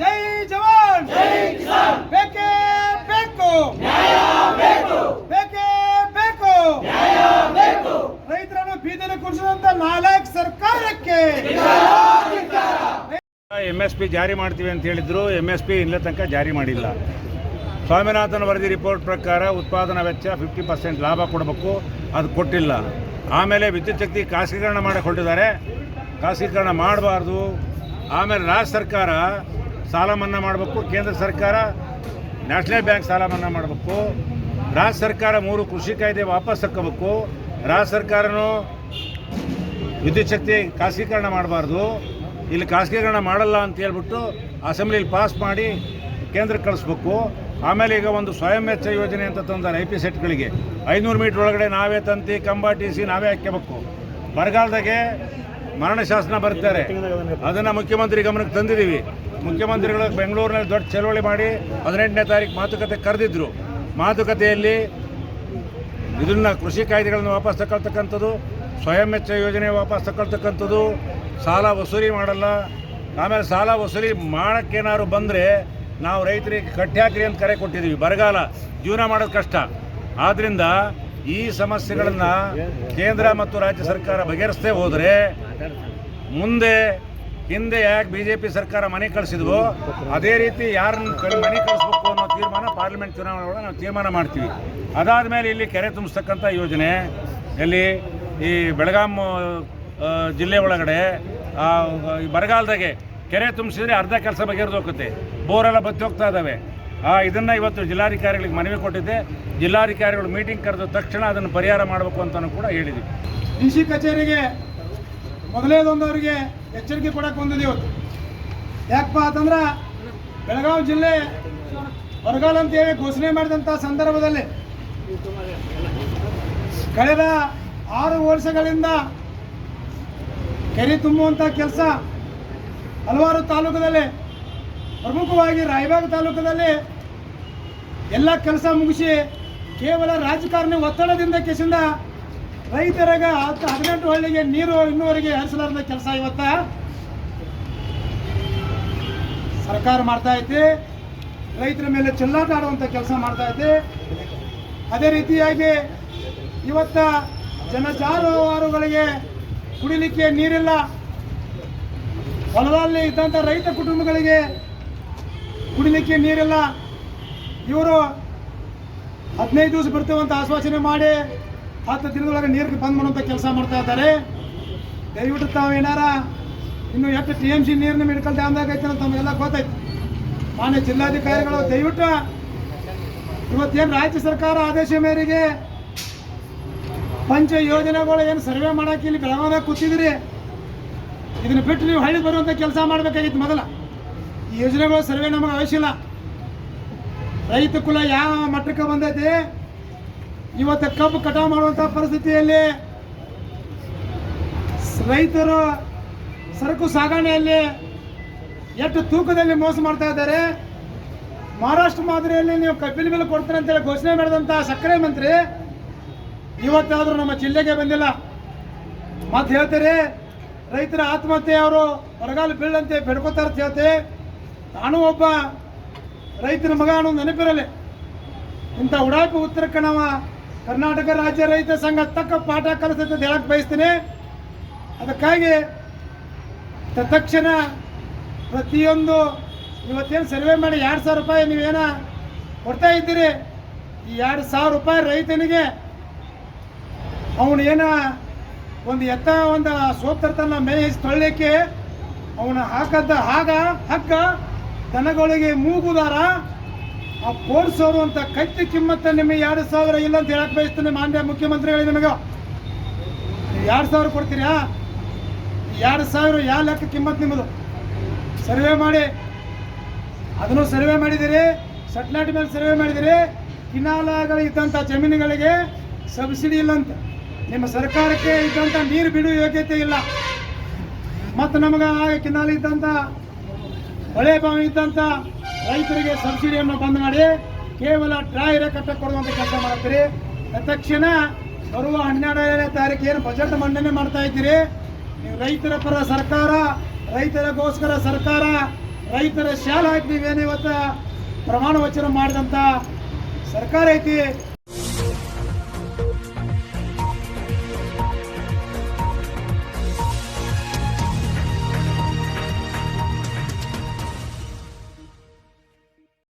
ಜೈ ಜವಾನ್! ಜೈ ಕಿಸಾನ್! ಬೇಕೇ ಬೇಕು! ನ್ಯಾಯ ಬೇಕು! ಬೇಕೇ ಬೇಕು! ನ್ಯಾಯ ಬೇಕು! ರೈತರನ್ನು ಬೀದಿಯಲ್ಲಿ ಕುರಿಸಿದಂತ ನಾಲ್ಕು ಸರ್ಕಾರಕ್ಕೆ! ಎಂ ಎಸ್ ಪಿ ಜಾರಿ ಮಾಡ್ತೀವಿ ಅಂತ ಹೇಳಿದ್ರು ಎಂ ಎಸ್ ಪಿ ಇಲ್ಲ ತನಕ ಜಾರಿ ಮಾಡಿಲ್ಲ. ಸ್ವಾಮಿನಾಥನ್ ವರದಿ ರಿಪೋರ್ಟ್ ಪ್ರಕಾರ ಉತ್ಪಾದನಾ ವೆಚ್ಚ ಫಿಫ್ಟಿ ಪರ್ಸೆಂಟ್ ಲಾಭ ಕೊಡಬೇಕು ಅದು ಕೊಟ್ಟಿಲ್ಲ. ಆಮೇಲೆ ವಿದ್ಯುತ್ ಶಕ್ತಿ ಖಾಸಗೀಕರಣ ಮಾಡಿಕೊಂಡಿದ್ದಾರೆ. ಹೊರಟಿದ್ದಾರೆ ಖಾಸಗೀಕರಣ ಮಾಡಬಾರ್ದು. ಆಮೇಲೆ ರಾಜ್ಯ ಸರ್ಕಾರ ಸಾಲ ಮನ್ನಾ ಮಾಡಬೇಕು. ಕೇಂದ್ರ ಸರ್ಕಾರ, ನ್ಯಾಷನಲ್ ಬ್ಯಾಂಕ್ ಸಾಲ ಮನ್ನಾ ಮಾಡಬೇಕು. ರಾಜ್ಯ ಸರ್ಕಾರ ಮೂರು ಕೃಷಿ ಕಾಯ್ದೆ ವಾಪಸ್ ತಕ್ಕೋಬೇಕು ರಾಜ್ಯ ಸರ್ಕಾರನೂ ವಿದ್ಯುತ್ ಶಕ್ತಿ ಖಾಸಗೀಕರಣ ಮಾಡಬಾರ್ದು. ಇಲ್ಲಿ ಖಾಸಗೀಕರಣ ಮಾಡಲ್ಲ ಅಂತ ಹೇಳ್ಬಿಟ್ಟು ಅಸೆಂಬ್ಲಿಲಿ ಪಾಸ್ ಮಾಡಿ ಕೇಂದ್ರಕ್ಕೆ ಕಳಿಸ್ಬೇಕು. ಆಮೇಲೆ ಈಗ ಒಂದು ಸ್ವಯಂ ವೆಚ್ಚ ಯೋಜನೆ ಅಂತ ತಂದಾರೆ ಐ ಪಿ ಸೆಟ್ಗಳಿಗೆ. ಐನೂರು ಮೀಟ್ರ್ ಒಳಗಡೆ ನಾವೇ ತಂತಿ ಕಂಬ ಟಿಸಿ ನಾವೇ ಹಾಕ್ಕೋಬೇಕು. ಬರಗಾಲದಾಗೆ ಮರಣ ಶಾಸನ ಬರ್ತಾರೆ. ಅದನ್ನು ಮುಖ್ಯಮಂತ್ರಿ ಗಮನಕ್ಕೆ ತಂದಿದ್ದೀವಿ. ಮುಖ್ಯಮಂತ್ರಿಗಳು ಬೆಂಗಳೂರಿನಲ್ಲಿ ದೊಡ್ಡ ಚಳವಳಿ ಮಾಡಿ ಹದಿನೆಂಟನೇ ತಾರೀಕು ಮಾತುಕತೆ ಕರೆದಿದ್ರು. ಮಾತುಕತೆಯಲ್ಲಿ ಇದನ್ನ ಕೃಷಿ ಕಾಯ್ದೆಗಳನ್ನು ವಾಪಸ್ ತಗೊಳ್ತಕ್ಕಂಥದ್ದು, ಸ್ವಯಂ ವೆಚ್ಚ ಯೋಜನೆ ವಾಪಸ್ ತಗೊಳ್ತಕ್ಕಂಥದ್ದು, ಸಾಲ ವಸೂಲಿ ಮಾಡಲ್ಲ. ಆಮೇಲೆ ಸಾಲ ವಸೂಲಿ ಮಾಡೋಕ್ಕೇನಾದ್ರು ಬಂದರೆ ನಾವು ರೈತರಿಗೆ ಕಟ್ಟಿ ಅಂತ ಕರೆ ಕೊಟ್ಟಿದ್ದೀವಿ ಬರಗಾಲ, ಜೀವನ ಮಾಡೋದು ಕಷ್ಟ. ಆದ್ದರಿಂದ ಈ ಸಮಸ್ಯೆಗಳನ್ನು ಕೇಂದ್ರ ಮತ್ತು ರಾಜ್ಯ ಸರ್ಕಾರ ಬಗೆಹರಿಸದೇ ಹೋದರೆ ಮುಂದೆ ಹಿಂದೆ ಯಾಕೆ ಬಿ ಜೆ ಪಿ ಸರ್ಕಾರ ಮನೆ ಕಳಿಸಿದ್ವು, ಅದೇ ರೀತಿ ಯಾರನ್ನ ಮನೆ ಕಳಿಸ್ಬೇಕು ಅನ್ನೋ ತೀರ್ಮಾನ ಪಾರ್ಲಿಮೆಂಟ್ ಚುನಾವಣೆ ಒಳಗೆ ನಾವು ತೀರ್ಮಾನ ಮಾಡ್ತೀವಿ. ಅದಾದ ಮೇಲೆ ಇಲ್ಲಿ ಕೆರೆ ತುಂಬಿಸ್ತಕ್ಕಂಥ ಯೋಜನೆ ಎಲ್ಲಿ ಈ ಬೆಳಗಾಂ ಜಿಲ್ಲೆ ಒಳಗಡೆ ಬರಗಾಲದಾಗೆ ಕೆರೆ ತುಂಬಿಸಿದ್ರೆ ಅರ್ಧ ಕೆಲಸ ಬಗೆಹರಿದು ಹೋಗುತ್ತೆ. ಬೋರೆಲ್ಲ ಬತ್ತಿ ಹೋಗ್ತಾ ಇದ್ದಾವೆ ಆ, ಇದನ್ನು ಇವತ್ತು ಜಿಲ್ಲಾಧಿಕಾರಿಗಳಿಗೆ ಮನವಿ ಕೊಟ್ಟಿದ್ದೆ. ಜಿಲ್ಲಾಧಿಕಾರಿಗಳು ಮೀಟಿಂಗ್ ಕರೆದ ತಕ್ಷಣ ಅದನ್ನು ಪರಿಹಾರ ಮಾಡಬೇಕು ಅಂತಲೂ ಕೂಡ ಹೇಳಿದ್ವಿ. ಡಿ ಸಿ ಕಚೇರಿಗೆ ಮೊದಲೇದೊಂದು ಅವರಿಗೆ ಎಚ್ಚರಿಕೆ ಕೊಡಕ್ಕೆ ಬಂದಿದೆ ಇವತ್ತು. ಯಾಕಪ್ಪ ಅಂತಂದ್ರೆ ಬೆಳಗಾವಿ ಜಿಲ್ಲೆ ಬರಗಾಲ ಅಂತೇಳಿ ಘೋಷಣೆ ಮಾಡಿದಂಥ ಸಂದರ್ಭದಲ್ಲಿ ಕಳೆದ ಆರು ವರ್ಷಗಳಿಂದ ಕೆರೆ ತುಂಬುವಂಥ ಕೆಲಸ ಹಲವಾರು ತಾಲೂಕದಲ್ಲಿ, ಪ್ರಮುಖವಾಗಿ ರಾಯಬಾಗ ತಾಲೂಕದಲ್ಲಿ ಎಲ್ಲ ಕೆಲಸ ಮುಗಿಸಿ ಕೇವಲ ರಾಜಕಾರಣಿ ಒತ್ತಡದಿಂದ ಕೆಸಿಂದ ರೈತರಾಗ ಹತ್ತು ಹದಿನೆಂಟು ಹಳ್ಳಿಗೆ ನೀರು ಇನ್ನೂವರೆಗೆ ಹರಿಸಲಾರದ ಕೆಲಸ ಇವತ್ತ. ಸರ್ಕಾರ ಮಾಡ್ತಾ ಐತಿ. ರೈತರ ಮೇಲೆ ಚೆಲ್ಲಾಟ ಆಡುವಂಥ ಕೆಲಸ ಮಾಡ್ತಾ ಐತಿ. ಅದೇ ರೀತಿಯಾಗಿ ಇವತ್ತ ಜನ ಜಾನುವಾರುಗಳಿಗೆ ಕುಡಿಲಿಕ್ಕೆ ನೀರಿಲ್ಲ. ಹೊಲದಲ್ಲಿ ಇದ್ದಂಥ ರೈತ ಕುಟುಂಬಗಳಿಗೆ ಕುಡಿಲಿಕ್ಕೆ ನೀರಿಲ್ಲ. ಇವರು ಹದಿನೈದು ದಿವಸ ಬರ್ತೇವಂತ ಆಶ್ವಾಸನೆ ಮಾಡಿ ಹತ್ತು ದಿನದೊಳಗೆ ನೀರಿಗೆ ಬಂದ್ ಮಾಡುವಂಥ ಕೆಲಸ ಮಾಡ್ತಾ ಇದ್ದಾರೆ. ದಯವಿಟ್ಟು ತಾವು ಏನಾರ ಇನ್ನು ಎಷ್ಟು ಟಿ ಎಂ ಸಿ ನೀರಿನ ಮೆಡಿಕಲ್ ಡ್ಯಾಮ್ದಾಗ ಐತೆ ಅಂತ ತಮಗೆಲ್ಲ ಗೊತ್ತೈತೆ ಮಾನ್ಯ ಜಿಲ್ಲಾಧಿಕಾರಿಗಳು, ದಯವಿಟ್ಟು ಇವತ್ತೇನು ರಾಜ್ಯ ಸರ್ಕಾರ ಆದೇಶ ಮೇರೆಗೆ ಪಂಚ ಯೋಜನೆಗಳು ಏನು ಸರ್ವೆ ಮಾಡೋಕೆ ಇಲ್ಲಿ ಬೆಳಗಾವಿದಾಗ ಕೂತಿದ್ರಿ ಇದನ್ನು ಬಿಟ್ಟು ನೀವು ಹಳ್ಳಿ ಬರುವಂಥ ಕೆಲಸ ಮಾಡಬೇಕಾಗಿತ್ತು ಮೊದಲ. ಈ ಯೋಜನೆಗಳು ಸರ್ವೆ ನಮಗೆ ಅವಶ್ಯ ಇಲ್ಲ. ರೈತ ಕುಲ ಯಾವ ಮಟ್ಟಕ್ಕೆ ಬಂದೈತಿ? ಇವತ್ತು ಕಬ್ಬು ಕಟಾವು ಮಾಡುವಂಥ ಪರಿಸ್ಥಿತಿಯಲ್ಲಿ ರೈತರ ಸರಕು ಸಾಗಣೆಯಲ್ಲಿ ಎಷ್ಟು ತೂಕದಲ್ಲಿ ಮೋಸ ಮಾಡ್ತಾ ಇದ್ದಾರೆ. ಮಹಾರಾಷ್ಟ್ರ ಮಾದರಿಯಲ್ಲಿ ನೀವು ಕಬ್ಬಿನ ಮೇಲೆ ಕೊಡ್ತೀರಿ ಅಂತೇಳಿ ಘೋಷಣೆ ಮಾಡಿದಂಥ ಸಕ್ಕರೆ ಮಂತ್ರಿ ಇವತ್ತಾದರೂ ನಮ್ಮ ಜಿಲ್ಲೆಗೆ ಬಂದಿಲ್ಲ. ಮತ್ತೆ ಹೇಳ್ತಾರೆ, ರೈತರ ಆತ್ಮಹತ್ಯೆ ಅವರು ಬರಗಾಲ ಬೀಳಂತೆ ಬೆಡ್ಕೋತಾರೆ ಅಂತ ಹೇಳ್ತೆ ನಾನು ಒಬ್ಬ ರೈತರ ಮಗ ಅನ್ನೋ ನೆನಪಿರಲಿ. ಇಂಥ ಉಡಾಪಿ ಉತ್ತರ ಕನ್ನಡ ಕರ್ನಾಟಕ ರಾಜ್ಯ ರೈತ ಸಂಘ ತಕ್ಕ ಪಾಠ ಕಲಿಸುತ್ತೆ ಅಂತ ಹೇಳಕ್ ಬಯಸ್ತೀನಿ. ಅದಕ್ಕಾಗಿ ತತ್ಕ್ಷಣ ಪ್ರತಿಯೊಂದು ಇವತ್ತೇನು ಸರ್ವೆ ಮಾಡಿ ಎರಡು ಸಾವಿರ ರೂಪಾಯಿ ನೀವೇನ ಕೊಡ್ತಾ ಇದ್ದೀರಿ? ಈ ಎರಡು ಸಾವಿರ ರೂಪಾಯಿ ರೈತನಿಗೆ ಅವನು ಏನ ಒಂದು ಎತ್ತ ಒಂದು ಸೋಪ್ ಮೇಯಿಸಿ ತೊಳ್ಳಲಿಕ್ಕೆ ಅವನು ಹಾಕದ್ದ ಹಾಗ, ಹಗ್ಗ, ದನಗಳಿಗೆ ಮೂಗುದಾರ ಆ ಪೋರ್ಸೋರು ಅಂತ ಕತ್ತಿ ಕಿಮ್ಮತ್ತ ನಿಮಗೆ ಎರಡು ಸಾವಿರ ಇಲ್ಲ ಅಂತ ಹೇಳಕ್ ಬಯಸ್ತೀನಿ ಮಾನ್ಯ ಮುಖ್ಯಮಂತ್ರಿಗಳಿಗೆ ನಿಮಗೆ. ಎರಡು ಸಾವಿರ ಕೊಡ್ತೀರಾ? ಎರಡು ಸಾವಿರ ಯಾವ ಲೆಕ್ಕ ಕಿಮ್ಮತ್ ನಿಮ್ಮದು? ಸರ್ವೆ ಮಾಡಿ. ಅದನ್ನು ಸರ್ವೆ ಮಾಡಿದಿರಿ ಸೆಟ್ಲೈಟ್ ಮೇಲೆ ಸರ್ವೆ ಮಾಡಿದಿರಿ ಕಿನಾಲಗಳು ಇದ್ದಂಥ ಜಮೀನುಗಳಿಗೆ ಸಬ್ಸಿಡಿ ಇಲ್ಲ ಅಂತ. ನಿಮ್ಮ ಸರ್ಕಾರಕ್ಕೆ ಇದ್ದಂಥ ನೀರು ಬಿಡುವ ಯೋಗ್ಯತೆ ಇಲ್ಲ. ಮತ್ತು ನಮಗೆ ಕಿನಾಲ್ ಇದ್ದಂಥ, ಹೊಳೆ ಬಾವಿ ಇದ್ದಂಥ ರೈತರಿಗೆ ಸಬ್ಸಿಡಿಯನ್ನು ಬಂದ್ ಮಾಡಿ ಕೇವಲ ಡ್ರಾಯರ ಕಟ್ಟ ಕೊಡುವಂಥ ಕೆಲಸ ಮಾಡ್ತೀರಿ. ತಕ್ಷಣ ಬರುವ ಹನ್ನೆರಡನೇ ತಾರೀಕು ಏನು ಬಜೆಟ್ ಮಂಡನೆ ಮಾಡ್ತಾ ಇದ್ದೀರಿ. ನೀವು ರೈತರ ಪರ ಸರ್ಕಾರ, ರೈತರಿಗೋಸ್ಕರ ಸರ್ಕಾರ, ರೈತರ ಶಾಲೆ ಹಾಕಿ ನೀವೇನು ಇವತ್ತು ಪ್ರಮಾಣ ವಚನ ಮಾಡಿದಂಥ ಸರ್ಕಾರ ಐತಿ.